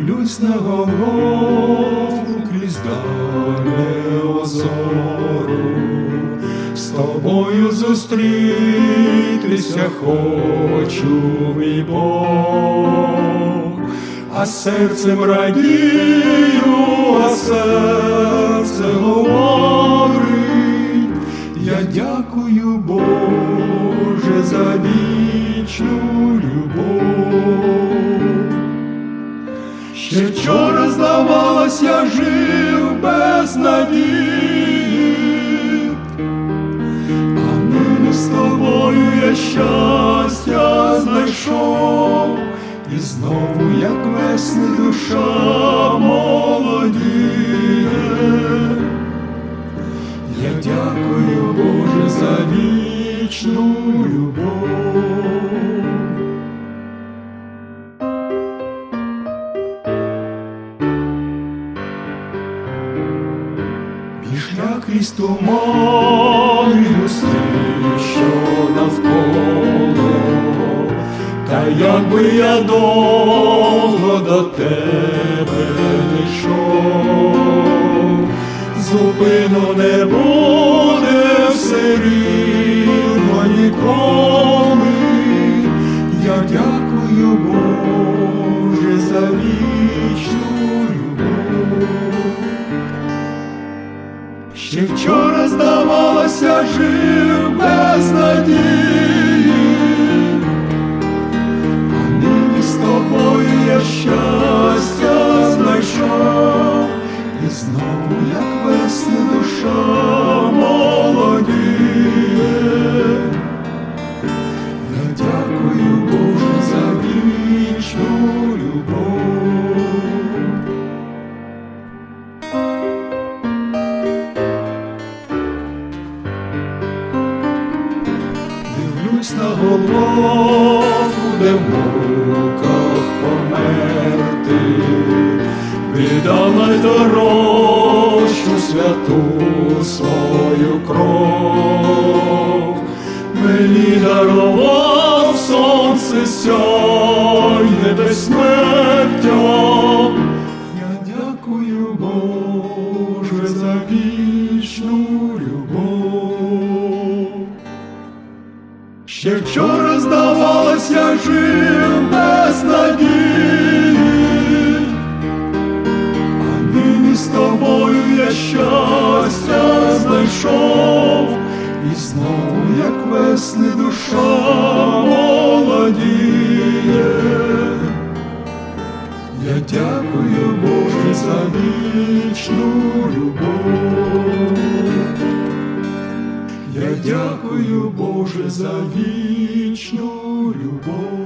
Дивлюсь на голову крізь дальне озору, з тобою зустрітися хочу, мій Бог, а серцем радію, а серце говорить, я дякую, Боже, за вічну любов. Ще вчора здавалось, я жив без надії, а нині з тобою я щастя знайшов, і знову, як весни душа молодіє. Я дякую, Боже, за вічну любов. Пішля крізь туман і густи, що навколо, та якби я довго до тебе не йшов, зупину не буде все рівно ніколи. Я дякую, Боже, за вічну Ще вчора здавалося, жив без надії, Дивлюсь на голову, де в муках померти, віддала й дорожчу святу свою кров, мені дарував сонце сяйне безсмертя. Я дякую, Боже, за вічну любов. Ще вчора здавалось, я жив без надії, а нині з тобою я щастя знайшов, і знову, як весни душа молодіє. Я дякую, Боже, за вічну любов дякую, Боже, за вічну любов.